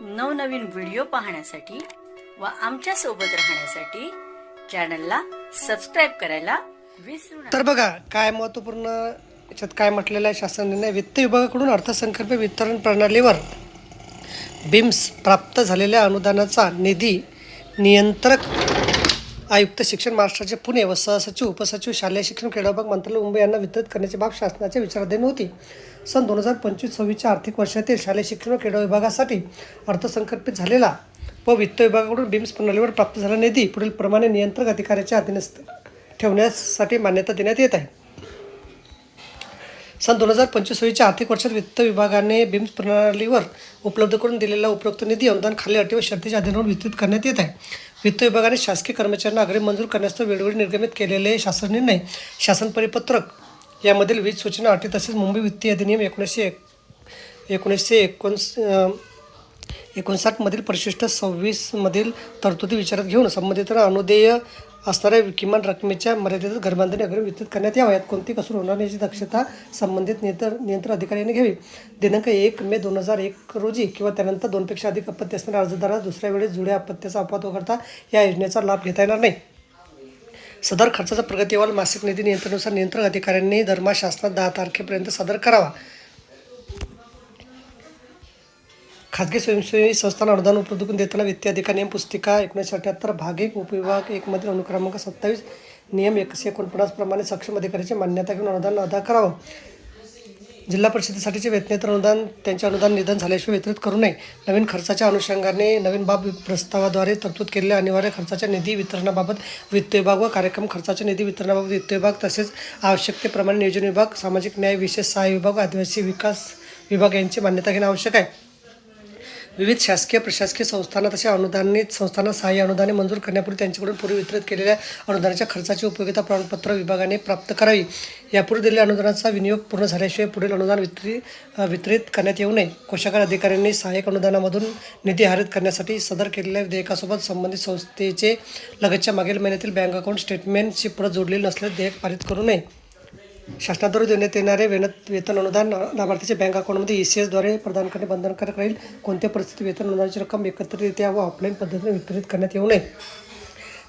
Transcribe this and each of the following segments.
नवनवीन व्हिडिओ पाहण्यासाठी व आमच्यासोबत राहण्यासाठी चॅनलला सबस्क्राईब करायला विसरू नका. तर बघा काय महत्त्वपूर्ण याच्यात काय म्हटलेलं आहे शासन निर्णय? वित्त विभागाकडून अर्थसंकल्प वितरण प्रणालीवर बिम्स प्राप्त झालेल्या अनुदानाचा निधी नियंत्रक आयुक्त शिक्षण महाराष्ट्राचे पुणे व सहसचिव उपसचिव शालेय शिक्षण क्रीडाभाग मंत्रालय मुंबई यांना वितरित करण्याची बाब शासनाच्या विचाराधीन होती. सन दोन हजार पंचवीस सव्वीसच्या आर्थिक वर्षातील शालेय शिक्षण व क्रीडा विभागासाठी अर्थसंकल्पित झालेला व वित्त विभागाकडून बिम्स प्रणालीवर प्राप्त झालेला निधी पुढील प्रमाणे नियंत्रक अधिकाऱ्याच्या अधीनस्थ ठेवण्यासाठी मान्यता देण्यात येत आहे. सन दोन हजार पंचवीस सव्वीसच्या आर्थिक वर्षात वित्त विभागाने बिम्स प्रणालीवर उपलब्ध करून दिलेला उपरोक्त निधी अनुदान खाली अटी व शर्तीच्या अधीनावर वितरित करण्यात येत आहे. वित्त विभागाने शासकीय कर्मचाऱ्यांना अग्रिम मंजूर करण्यास वेळोवेळी निर्गमित केलेले शासन निर्णय शासन परिपत्रक यामधील वीज सूचना अटी तसेच मुंबई वित्तीय अधिनियम एकोणीसशे एक एकोणीसशे एकोणस एकोणसाठमधील परिशिष्ट सव्वीसमधील तरतुदी विचारात घेऊन संबंधितांना अनुदेय असणाऱ्या किमान रकमेच्या मर्यादेत घरबांधणी अग्रिम वितरित करण्यात याव्यात कोणती कसूर होणार नाही याची दक्षता संबंधित नियंत्रण नियंत्रण अधिकाऱ्याने घ्यावी. दिनांक एक मे दोन हजार एक रोजी किंवा त्यानंतर दोनपेक्षा अधिक अपत्य असणाऱ्या अर्जदारास दुसऱ्या वेळेस जुळ्या अपत्याचा अपवाद वगळता या योजनेचा लाभ घेता येणार नाही. सदर खर्चाचा प्रगती अहवाल मासिक निधी नियंत्रणानुसार नियंत्रण अधिकाऱ्यांनी दरमहा शासनात दहा तारखेपर्यंत सादर करावा. खाजगी स्वयंसेवी संस्थांना अनुदान उपलब्ध करून देताना वित्तीय अधिकार नियम पुस्तिका एकोणीसशे अठ्याहत्तर भाग एक उपविभाग एकमधील अनुक्रमांक सत्तावीस नियम एकशे एकोणपन्नास प्रमाणे सक्षम अधिकाऱ्याची मान्यता घेऊन अनुदान अदा करावं. जिल्हा परिषदेसाठीचे वेतनेतर अनुदान त्यांचे अनुदान निधन झाल्याशिवाय वितरित करू नये. नवीन खर्चाच्या अनुषंगाने नवीन बाब प्रस्तावाद्वारे तरतूद केलेल्या अनिवार्य खर्चाच्या निधी वितरणाबाबत वित्त विभाग व कार्यक्रम खर्चाच्या निधी वितरणाबाबत वित्त विभाग तसेच आवश्यकतेप्रमाणे नियोजन विभाग सामाजिक न्याय विशेष सहाय्य विभाग आदिवासी विकास विभाग यांची मान्यता घेणे आवश्यक आहे. विविध शासकीय प्रशासकीय संस्थांना तशा अनुदानित संस्थांना सहाय्य अनुदाने मंजूर करण्यापूर्वी त्यांच्याकडून पूर्वी वितरित केलेल्या अनुदानाच्या खर्चाची उपयोगिता प्रमाणपत्र विभागाने प्राप्त करावी. यापूर्वी दिलेल्या अनुदानाचा विनियोग पूर्ण झाल्याशिवाय पुढील अनुदान वितरी वितरित करण्यात येऊ नये. कोशागार अधिकाऱ्यांनी सहाय्यक अनुदानामधून निधी हरित करण्यासाठी सदर केलेल्या देयकासोबत संबंधित संस्थेचे लगतच्या मागील महिन्यातील बँक अकाउंट स्टेटमेंटची परत जोडलेली नसल्यास देयक पारित करू नये. शासनाद्वारे देण्यात येणारे वेनत वेतन अनुदान लाभार्थीच्या बँक अकाउंटमध्ये ई सी एसद्वारे प्रदान करणे बंधनकारक राहील. कोणत्या परिस्थितीत वेतन अनुदानाची रक्कम एकत्रितरित्या व ऑफलाईन पद्धतीने वितरित करण्यात येऊ नये?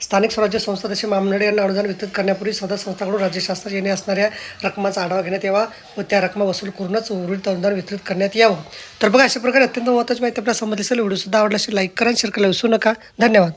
स्थानिक स्वराज्य संस्था तसे महामंडळे यांना अनुदान वितरित करण्यापूर्वी सदर संस्थाकडून राज्य शासनात येणे असणाऱ्या रकमाचा आढावा घेण्यात यावा व त्या रकमा वसूल करूनच उर्वरित अनुदान वितरित करण्यात यावं. तर बघा अशा प्रकारे अत्यंत महत्त्वाची माहिती आपल्या संबंधित असेल व्हिडिओसुद्धा आवडला असेल लाईक करा शेअर करायला विसरू नका. धन्यवाद.